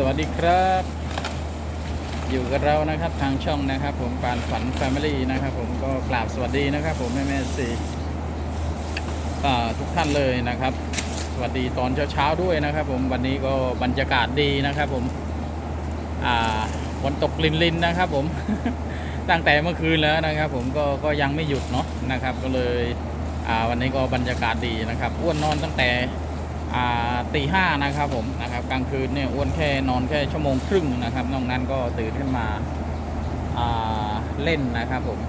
สวัสดีครับ อยู่กับเรานะครับทางช่องนะครับ ผมปานฝันแฟมิลี่นะครับ ผมก็กราบสวัสดีนะครับ ผมแม่แม่สี่ทุกท่านเลยนะครับ สวัสดีตอนเช้าๆด้วยนะครับ ผมวันนี้ก็บรรยากาศดีนะครับ ผมฝนตกลินลินๆนะครับ ผมตั้งแต่เมื่อคืนแล้วนะครับ ผมก็ก็ยังไม่หยุดเนาะนะครับ ก็เลยวันนี้ก็บรรยากาศดีนะครับอ้วนนอนตั้งแต่ ตีห้านะครับผมนะครับกลางคืนเนี่ยอ้วนแค่นอนแค่ชั่วโมงครึ่งนะครับนอกนั้นก็ตื่นขึ้นมาาเล่นนะครับผม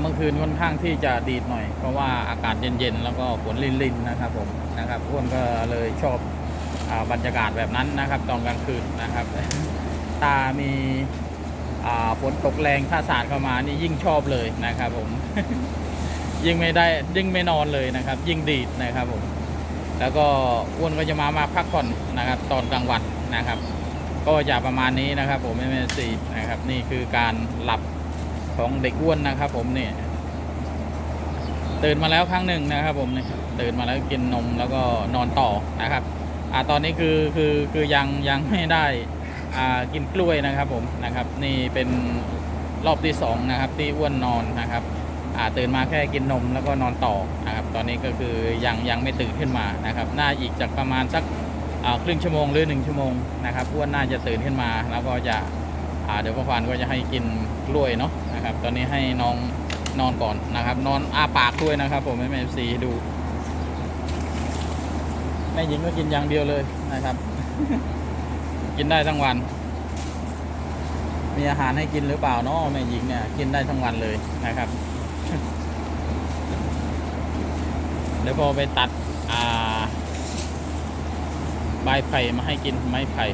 เมื่อคืนค่อนข้างที่จะดีดหน่อย เพราะว่าอากาศเย็นๆแล้วก็ฝนลินๆนะครับผมนะครับอ้วนก็เลยชอบอบรรยากาศแบบนั้นนะครับ ตอนกลางคืนนะครับ ตามีฝนตกแรงถ้าสาดเข้ามานี่ยิ่งชอบเลยนะครับผม ยิ่งไม่ได้ยิ่งไม่นอนเลยนะครับ ยิ่งดีดนะครับผมแล้วก็อ้วนก็จะมามาพักผ่อนนะครับ ตอนกลางวันนะครับ ก็จะประมาณนี้นะครับ ผมไม่ไม่สีนะครับ นี่คือการหลับของเด็กอ้วนนะครับ ผมเนี่ยตื่นมาแล้วครั้งหนึ่งนะครับ ผมเนี่ยตื่นมาแล้วกินนมแล้วก็นอนต่อนะครับอ่าตอนนี้คือคือคือยังยังไม่ได้อ่ากินกล้วยนะครับ ผมนะครับ นี่เป็นรอบที่สองนะครับ ที่อ้วนนอนนะครับ ตื่นมาแค่กินนมแล้วก็นอนต่อนะครับตอนนี้ก็คือยังยังไม่ตื่นขึ้นมานะครับน่าอีกจากประมาณสักครึ่งชั่วโมงหรือหนึ่งชั่วโมงนะครับอ้วนน่าจะตื่นขึ้นมาแล้วก็จะเดี๋ยวพ่อฟันก็จะให้กินกล้วยเนาะนะครับตอนนี้ให้น้องนอนก่อนนะครับ นอนอาปากด้วยนะครับ ผมให้แม่ซีดูแม่หญิงก็กินอย่างเดียวเลยนะครับ กินได้ทั้งวัน มีอาหารให้กินหรือเปล่าเนาะแม่หญิงเนี่ยกินได้ทั้งวันเลยนะครับ เดี๋ยวพอไปตัดอ่าใบไผ่มาให้กินไม้ไผ่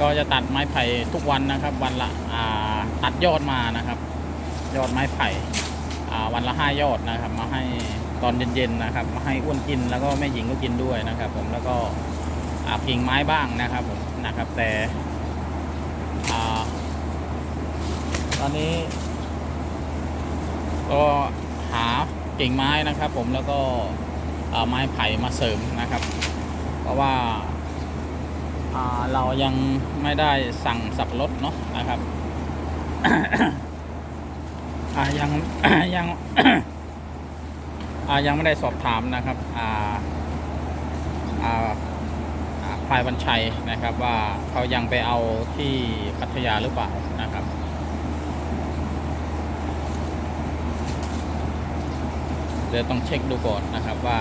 ก็จะตัดไม้ไผ่ทุกวันนะครับ วันละตัดยอดมานะครับ ยอดไม้ไผ่วันละห้ายอดนะครับ มาให้ตอนเย็นๆนะครับ มาให้อ้วนกินแล้วก็แม่หญิงก็กินด้วยนะครับ ผมแล้วก็กิ่งไม้บ้างนะครับผมนะครับ แต่อตอนนี้ก็ กิ่งไม้นะครับ ผมแล้วก็ไม้ไผ่มาเสริมนะครับ เพราะว่าาเรายังไม่ได้สั่งสับรถเนาะนะครับยังยังยังไม่ได้สอบถามนะครับพลายวันชัยนะครับว่าเขายังไปเอาที่พัทยาหรือเปล่านะครับ เดี๋ยวต้องเช็คดูก่อนนะครับว่า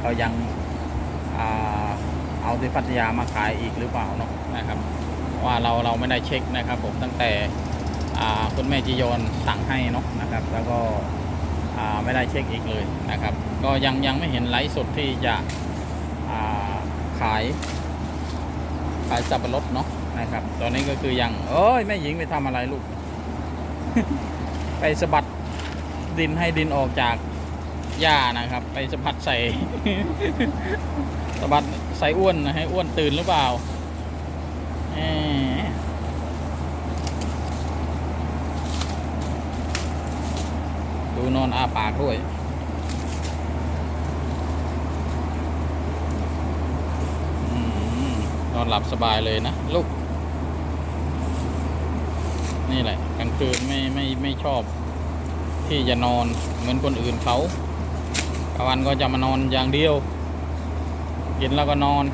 เขายังเอาที่พัทยามาขายอีกหรือเปล่าเนาะนะครับ ว่าเราเราไม่ได้เช็คนะครับ ผมตั้งแต่คุณแม่จียอนสั่งให้เนาะนะครับ แล้วก็ไม่ได้เช็คอีกเลยนะครับ ก็ยังยังไม่เห็นไลฟ์สดที่จะาขายขายสับปะรดเนาะนะครับ ตอนนี้ก็คือยังเอ้ยแม่หญิงไปทำอะไรลูก ไปสะบัดดินให้ดินออกจาก หญ้านะครับ ไปสะพัดใส่สะบัดใส่อ้วนนะให้อ้วนตื่นหรือเปล่าดูนอนอาปากด้วยอนอนหลับสบายเลยนะลูก นี่แหละกลางคืนไม่ไม่ไม่ชอบ ที่จะนอนเหมือนคนอื่นเขา กลางวันก็จะมานอนอย่างเดียว กินแล้วก็นอน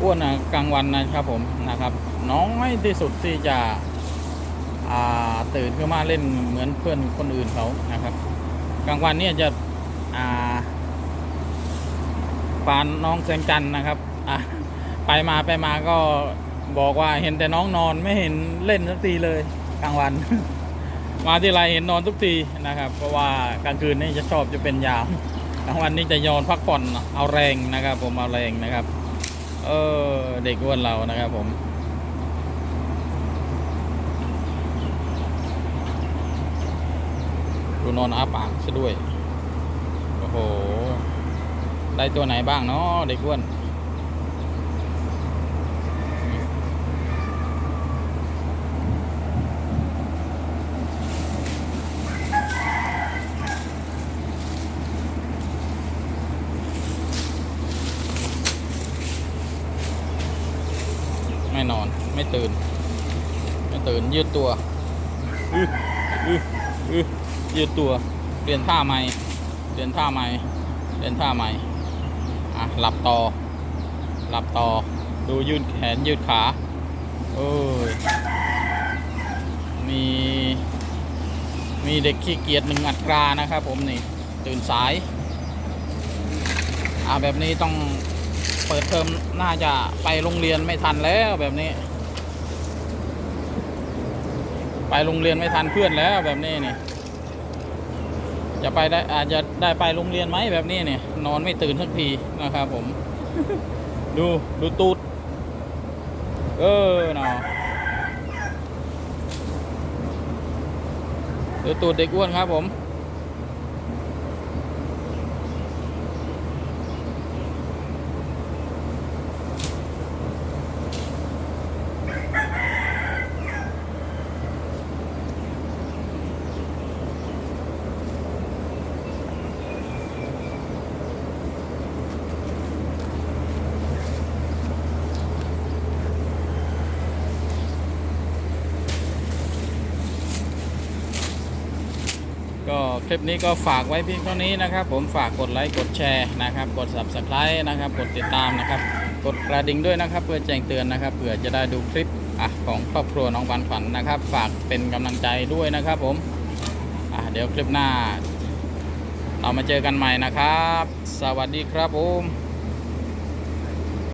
อ้วนนะกลางวันนะครับผมนะครับ น้อยที่สุดที่จะตื่นขึ้นมาเล่นเหมือนเพื่อนคนอื่นเขานะครับ กลางวันเนี่ยจะาปานน้องแสงจันนะครับไปมาไปมาก็บอกว่าเห็นแต่น้องนอนไม่เห็นเล่นสักทีเลยกลางวัน มาที่ไรเห็นนอนทุกทีนะครับ เพราะว่ากลางคืนนี่จะชอบจะเป็นยามกลางวันนี่จะยอนพักผ่อนเอาแรงนะครับ ผมเอาแรงนะครับ เออเด็กอ้วนเรานะครับผมดูนอนอาปากซะด้วย โอ้โห ได้ตัวไหนบ้างเนาะเด็กอ้วน ไม่นอนไม่ตื่น ไม่ตื่นยืดตัวอื้ออื้ออื้อยืดตัวเปลี่ยนท่าใหม่เปลี่ยนท่าใหม่เปลี่ยนท่าใหม่อะหลับต่อ หลับต่อ ดูยืดแขนยืดขาเอ้ยมีมีเด็กขี้เกียจหนึ่งอัตรานะครับผมนี่ตื่นสายอ่าแบบนี้ต้อง เปิดเทอมน่าจะไปโรงเรียนไม่ทันแล้วแบบนี้ ไปโรงเรียนไม่ทันเพื่อนแล้วแบบนี้นี่จะไปได้อาจจะได้ไปโรงเรียนไหมแบบนี้เนี่ยนอนไม่ตื่นสักทีนะครับผม ดูดูตูดเออเนาะดูตูดเด็กอ้วนครับผม ก็คลิปนี้ก็ฝากไว้เพียงเท่านี้นะครับ ผมฝากกดไลค์กดแชร์นะครับ กด subscribe นะครับ กดติดตามนะครับ กดกระดิ่งด้วยนะครับ เพื่อแจ้งเตือนนะครับเผื่อจะได้ดูคลิปอะของครอบครัวน้องบันฝันนะครับ ฝากเป็นกำลังใจด้วยนะครับ ผมอะเดี๋ยวคลิปหน้า เรามาเจอกันใหม่นะครับ สวัสดีครับผม